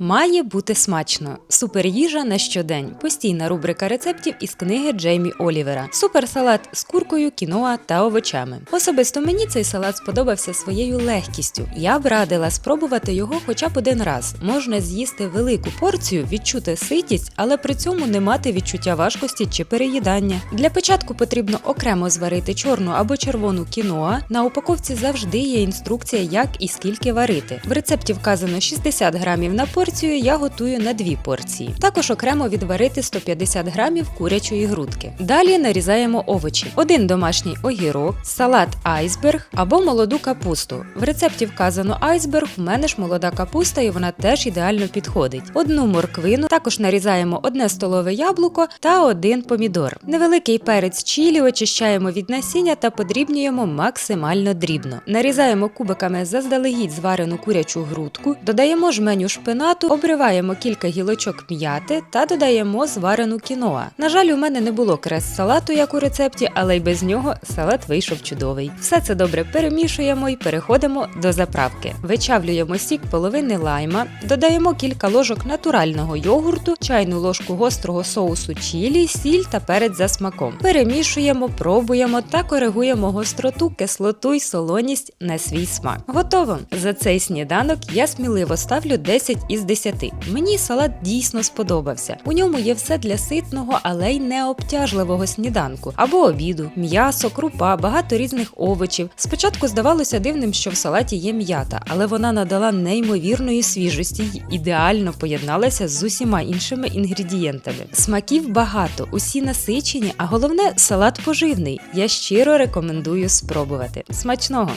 Має бути смачно. Суперїжа на щодень. Постійна рубрика рецептів із книги Джеймі Олівера. Суперсалат з куркою, кіноа та овочами. Особисто мені цей салат сподобався своєю легкістю. Я б радила спробувати його хоча б один раз. Можна з'їсти велику порцію, відчути ситість, але при цьому не мати відчуття важкості чи переїдання. Для початку потрібно окремо зварити чорну або червону кіноа. На упаковці завжди є інструкція, як і скільки варити. В рецепті вказано 60 грамів на порцію. Я готую на дві порції. Також окремо відварити 150 грамів курячої грудки. Далі нарізаємо овочі: один домашній огірок, салат айсберг або молоду капусту. В рецепті вказано айсберг. В мене ж молода капуста, і вона теж ідеально підходить. Одну морквину, також нарізаємо одне столове яблуко та один помідор. Невеликий перець чілі очищаємо від насіння та подрібнюємо максимально дрібно. Нарізаємо кубиками заздалегідь зварену курячу грудку, додаємо жменю шпинату, обриваємо кілька гілочок м'яти та додаємо зварену кіноа. На жаль, у мене не було крес салату, як у рецепті, але й без нього салат вийшов чудовий. Все це добре перемішуємо і переходимо до заправки. Вичавлюємо сік половини лайма, додаємо кілька ложок натурального йогурту, чайну ложку гострого соусу чілі, сіль та перець за смаком. Перемішуємо, пробуємо та коригуємо гостроту, кислоту й солоність на свій смак. Готово! За цей сніданок я сміливо ставлю 10 із 10. Мені салат дійсно сподобався. У ньому є все для ситного, але й необтяжливого сніданку або обіду, м'ясо, крупа, багато різних овочів. Спочатку здавалося дивним, що в салаті є м'ята, але вона надала неймовірної свіжості й ідеально поєдналася з усіма іншими інгредієнтами. Смаків багато, усі насичені, а головне салат поживний. Я щиро рекомендую спробувати. Смачного!